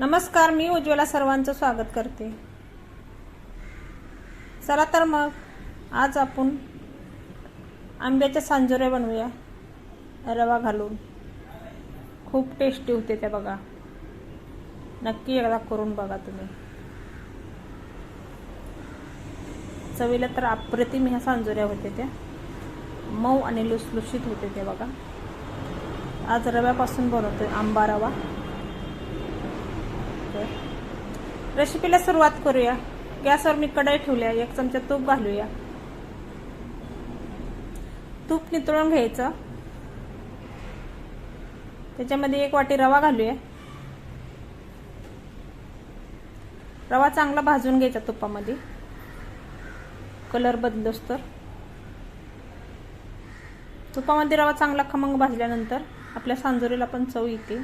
नमस्कार मी उज्ज्वला सर्वांचं स्वागत करते. चला तर मग आज आपण आंब्याच्या सांजोऱ्या बनवूया. रवा घालून. खूप टेस्टी होते त्या बघा. नक्की एकदा करून बघा तुम्ही. चवीला तर अप्रतिम ह्या सांजोऱ्या होते त्या. मऊ आणि लुसलुशीत होते ते बघा. आज रव्यापासून बनवतोय आंबा रवा. रेसिपीला सुरुवात करूया. गॅसवर मी कढई ठेवल्या एक चमचा तूप घालूया. तूप नितळून घ्यायचं. त्याच्यामध्ये एक वाटी रवा घालूया. रवा चांगला भाजून घ्यायचा तुपामध्ये. कलर बदलोस तर. तुपामध्ये रवा चांगला खमंग भाजल्यानंतर आपल्या सांजोरीला पण चव येते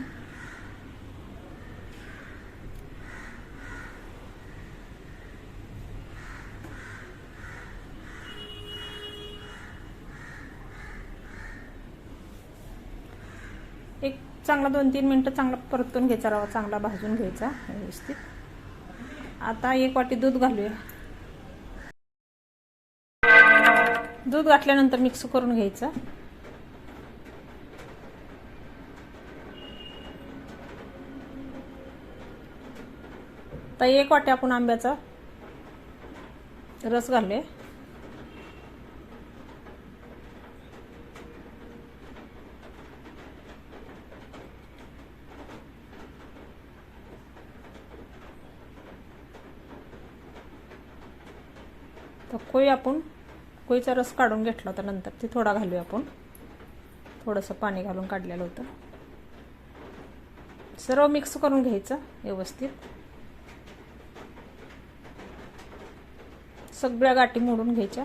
एक चांगला दोन तीन मिनटं चांगला परतून घ्यायचा रवा चांगला भाजून घ्यायचा व्यवस्थित. आता एक वाटी दूध घालूया. दूध घातल्यानंतर मिक्स करून घ्यायचं. तर एक वाटी आपण आंब्याचा रस घालूया. तर कोळी आपण कोळीचा रस काढून घेतला होता नंतर ते थोडा घालूया आपण. थोडंसं पाणी घालून काढलेलं होतं. सर्व मिक्स करून घ्यायचं व्यवस्थित. सगळ्या गाठी मोडून घ्यायच्या.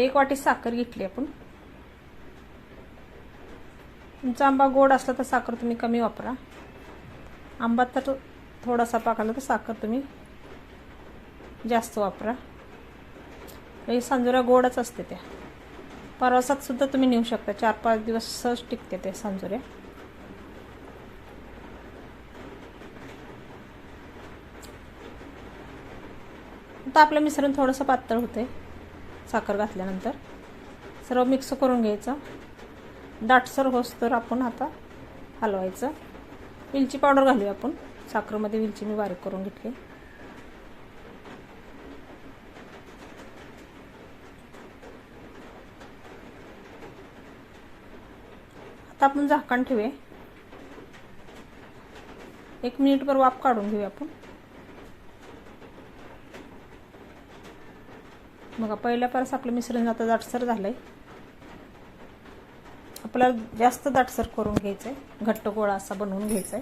एक वाटी साखर घेतली आपण. तुमचा आंबा गोड असला तर साखर तुम्ही कमी वापरा. आंबा तर थोडासा पाकाला तर साखर तुम्ही जास्त वापरा. हे सांजोऱ्या गोडच असते त्या परवासात सुद्धा तुम्ही नेऊ शकता. चार पाच दिवस सहज टिकते ते सांजोऱ्या आता आपलं मिश्रण थोडंसं पातळ होतंय. साखर घातल्यानंतर. सर्व मिक्स करून घ्यायचं. दाटसर होस तर आपण आता हलवायचं. विलची पावडर घालूया आपण. साखरमध्ये विलची मी बारीक करून घेतली. आता आपण झाकण ठेवूया. एक मिनिटभर वाफ काढून घेऊया आपण. बघा पहिल्या परस आपलं मिश्रण आता दाटसर झालंय. आपल्याला जास्त दाटसर करून घ्यायचंय. घट्ट गोळा असा बनवून घ्यायचाय.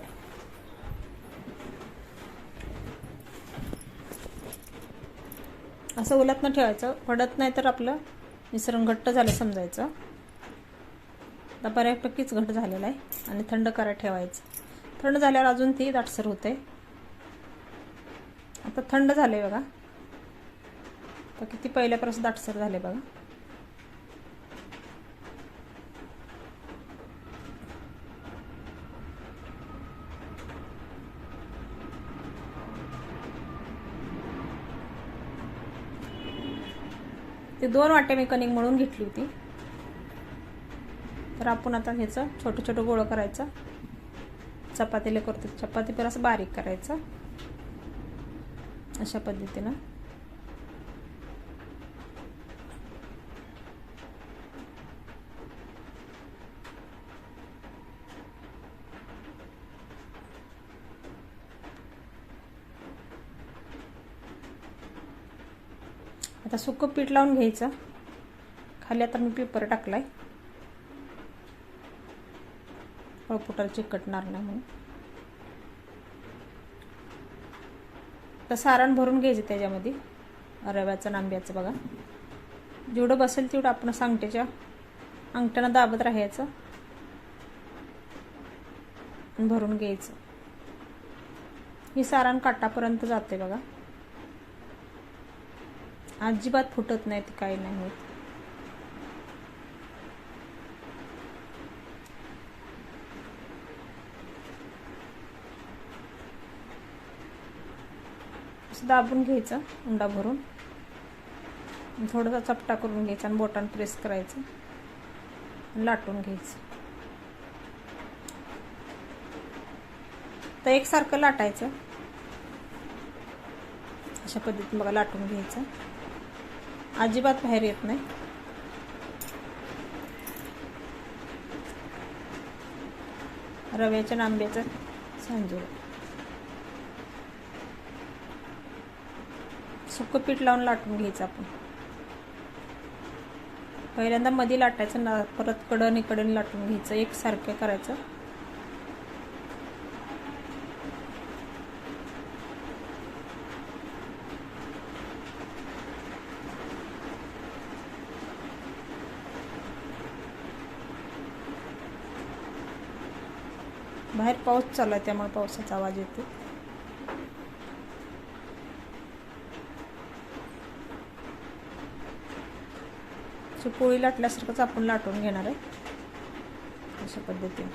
असं उलट न ठेवायचं. पडत नाही तर आपलं मिश्रण घट्ट झालं समजायचं. आता बऱ्यापैकीच घट झालेला आहे आणि थंड करा ठेवायचं. थंड झाल्यावर अजून ती दाटसर होते. आता थंड झाले बघा. तर किती पहिल्यापासून दाटसर झाले बघा. ते दोन वाटे मी कणिक म्हणून घेतली होती. तर आपण आता ह्याचं छोटं छोटं गोळं करायचं. चपातीला करतो. चपाती पण असं बारीक करायचं. अशा पद्धतीनं. आता सुकं पीठ लावून घ्यायचं. खाली आता मी पेपर टाकलाय. पळपुटाला चिकटणार नाही म्हणून. तर सारण भरून घ्यायचं त्याच्यामध्ये. रव्याचं नांब्याचं बघा. जेवढं बसेल तेवढं आपण सांगट्याच्या अंगठ्यानं दाबत राहायचं. भरून घ्यायचं. ही सारण काटापर्यंत जाते बघा. अजिबात फुटत नाही ते काही नाही होत. दाबून घ्यायचं उंडा भरून. थोडासा चपटा करून घ्यायचा आणि बोटान प्रेस करायचं. लाटून घ्यायचं. तर एकसारखं लाटायचं. अशा पद्धतीने बघा लाटून घ्यायचं. अजिबात बाहेर येत नाही. रव्याच्या नांब्याचं सांजूर सुकं पीठ लावून लाटून घ्यायचं आपण. पहिल्यांदा मध्ये लाटायचं ना परत कडन इकडून लाटून घ्यायचं एकसारखं करायचं. बाहेर पाऊस चालू आहे त्यामुळे पावसाचा आवाज येतो सो पोळी लाटल्यासारखंच आपण लाटून घेणार आहे. अशा पद्धतीने.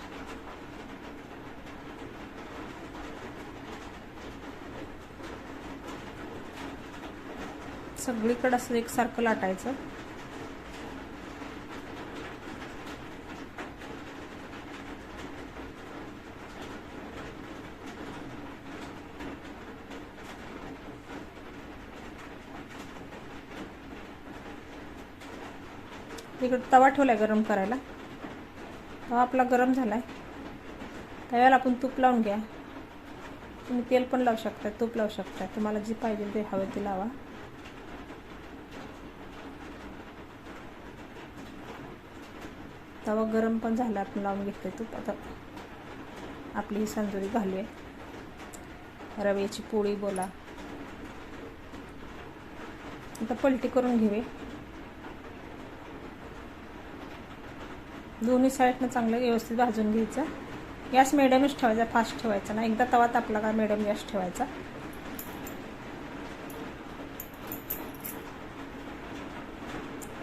सगळीकडं असं एकसारखं लाटायचं. इकडं तवा ठेवला गरम करायला. तवा आपला गरम झाला आहे तव्याला आपण तूप लावून घ्या. तुम्ही तेल पण लावू शकता तूप लावू शकता. तुम्हाला जे पाहिजे ते हवे ते लावा. तवा गरम पण झाला आपण लावून घेतलं तूप. आता आपली ही संजुरी घालूया रव्याची पोळी बोला. आता पलटी करून घेऊया. दोन्ही साईडनं चांगलं व्यवस्थित भाजून घ्यायचं. गॅस मिडियमच ठेवायचा फास्ट ठेवायचा ना एकदा तवा तापला का मिडियम गॅस ठेवायचा.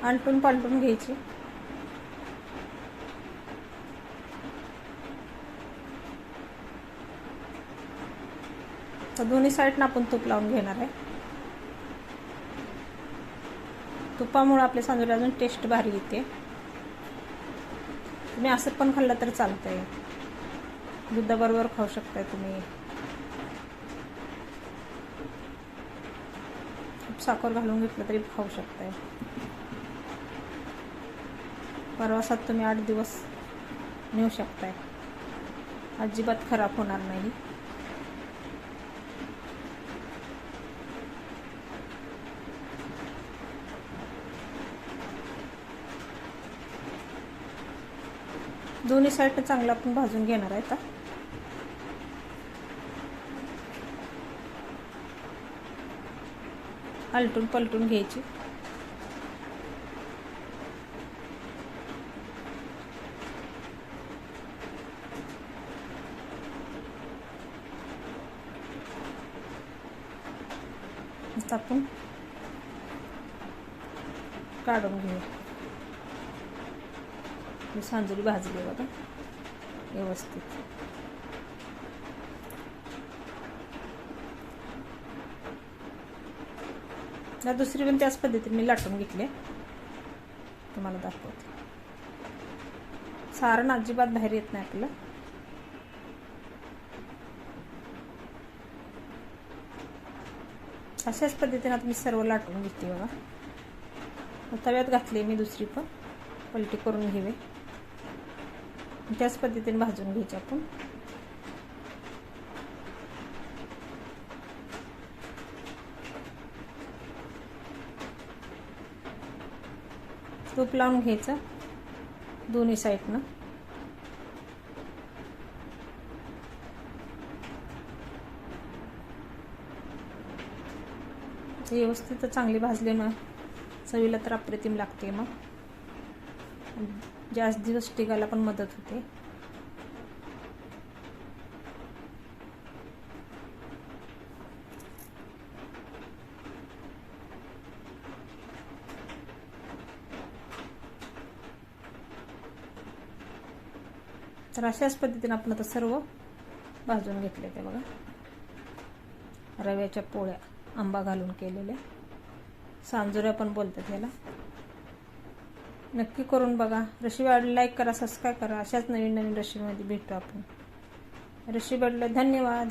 आणटून पालटून घ्यायची. तर दोन्ही साईडनं आपण तूप लावून घेणार आहे. तुपामुळे आपल्या सांजोरी अजून टेस्ट भारी येते. तुम्ही असं पण खाल्लं तर चालतंय. दुधाबरोबर खाऊ शकताय तुम्ही. खूप साखर घालून घेतलं तरी खाऊ शकताय. परवासात तुम्ही आठ दिवस नेऊ शकताय. अजिबात खराब होणार नाही. दोन्ही साईडनं चांगलं आपण भाजून घेणार आहे आता. आलटून पलटून घ्यायची. आपण काढून घेऊ. मी सांजरी भाजली बघा. व्यवस्थित. ना दुसरी पण त्याच पद्धतीने मी लाटून घेतले तुम्हाला दाखवते. सारण अजिबात बाहेर येत नाही आपलं अशाच पद्धतीने आता मी सर्व लाटून घेते बघा. तव्यात घातली मी दुसरी पण. पलटी करून घेवे. त्याच पद्धतीने भाजून घ्यायचे आपण. तूप लावून घ्यायचं दोन्ही साईडनं. व्यवस्थित चांगली भाजले ना चवीला तर अप्रतिम लागते मग. जास्त दिवस टिकायला पण मदत होते. तर अशाच पद्धतीने आपण आता सर्व भाजून घेतले ते बघा. रव्याच्या पोळ्या आंबा घालून केलेल्या सांजुऱ्या पण बोलतात याला नक्की करून बघा. रशी आवडली लाईक करा सबस्क्राईब करा. अशाच नवीन नवीन रशीमध्ये भेटू आपण. रशी आवडली धन्यवाद.